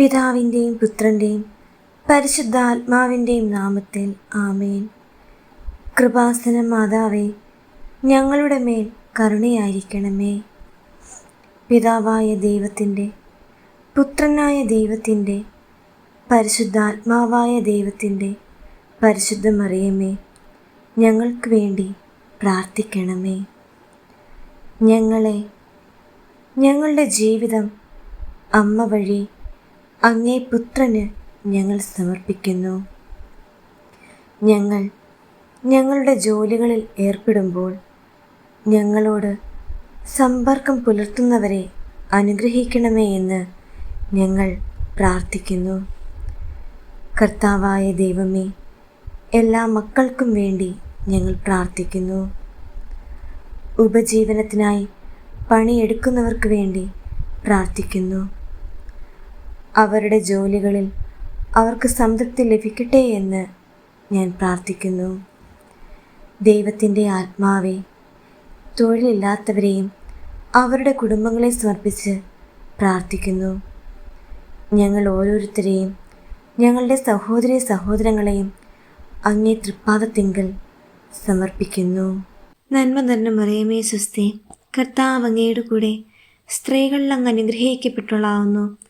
പിതാവിന്റെയും പുത്രന്റെയും പരിശുദ്ധാത്മാവിന്റെയും നാമത്തിൽ ആമേൻ. കൃപാസന മാതാവേ ഞങ്ങളുടെ മേൽ കരുണയായിരിക്കണമേ. പിതാവായ ദൈവത്തിന്റെ പുത്രനായ ദൈവത്തിന്റെ പരിശുദ്ധാത്മാവായ ദൈവത്തിന്റെ പരിശുദ്ധ മറിയമേ ഞങ്ങൾക്ക് വേണ്ടി പ്രാർത്ഥിക്കണമേ. ഞങ്ങളെ ഞങ്ങളുടെ ജീവിതം അമ്മ വഴി അങ്ങേ പുത്രന് ഞങ്ങൾ സമർപ്പിക്കുന്നു. ഞങ്ങൾ ഞങ്ങളുടെ ജോലികളിൽ ഏർപ്പെടുമ്പോൾ ഞങ്ങളോട് സമ്പർക്കം പുലർത്തുന്നവരെ അനുഗ്രഹിക്കണമേ എന്ന് ഞങ്ങൾ പ്രാർത്ഥിക്കുന്നു. കർത്താവായ ദൈവമേ എല്ലാ മക്കൾക്കും വേണ്ടി ഞങ്ങൾ പ്രാർത്ഥിക്കുന്നു. ഉപജീവനത്തിനായി പണിയെടുക്കുന്നവർക്ക് വേണ്ടി പ്രാർത്ഥിക്കുന്നു. അവരുടെ ജോലികളിൽ അവർക്ക് സംതൃപ്തി ലഭിക്കട്ടെ എന്ന് ഞാൻ പ്രാർത്ഥിക്കുന്നു. ദൈവത്തിന്റെ ആത്മാവെ തൊഴിലില്ലാത്തവരെയും അവരുടെ കുടുംബങ്ങളെ സമർപ്പിച്ച് പ്രാർത്ഥിക്കുന്നു. ഞങ്ങൾ ഓരോരുത്തരെയും ഞങ്ങളുടെ സഹോദരി സഹോദരങ്ങളെയും അങ്ങേ തൃപ്പാദത്തിങ്കൽ സമർപ്പിക്കുന്നു. നന്മ തന്നെ മറിയമേ സ്വസ്തി കർത്താവ് അങ്ങയുടെ കൂടെ സ്ത്രീകളിൽ അങ്ങ് അനുഗ്രഹിക്കപ്പെട്ടുള്ളാവുന്നു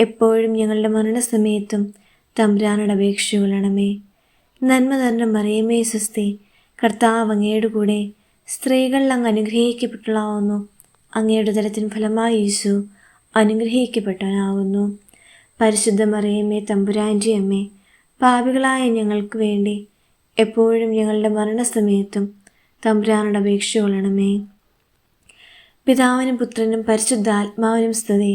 എപ്പോഴും ഞങ്ങളുടെ മരണസമയത്തും തമ്പുരാനോട് അപേക്ഷകളണമേ നന്മ തന്നെ മറിയമേ സ്വസ്തി കർത്താവ് അങ്ങയുടെ കൂടെ സ്ത്രീകളിൽ അങ്ങ് അനുഗ്രഹിക്കപ്പെട്ടവളാവുന്നു അങ്ങയുടെ തരത്തിന് ഫലമായി യേശു അനുഗ്രഹിക്കപ്പെട്ടവനാവുന്നു പരിശുദ്ധ മറിയമ്മേ തമ്പുരാന്റെ അമ്മേ പാപികളായ ഞങ്ങൾക്ക് വേണ്ടി എപ്പോഴും ഞങ്ങളുടെ മരണസമയത്തും തമ്പുരാനോട് അപേക്ഷ കൊള്ളണമേ പിതാവിനും പുത്രനും പരിശുദ്ധാത്മാവിനും സ്തുതി.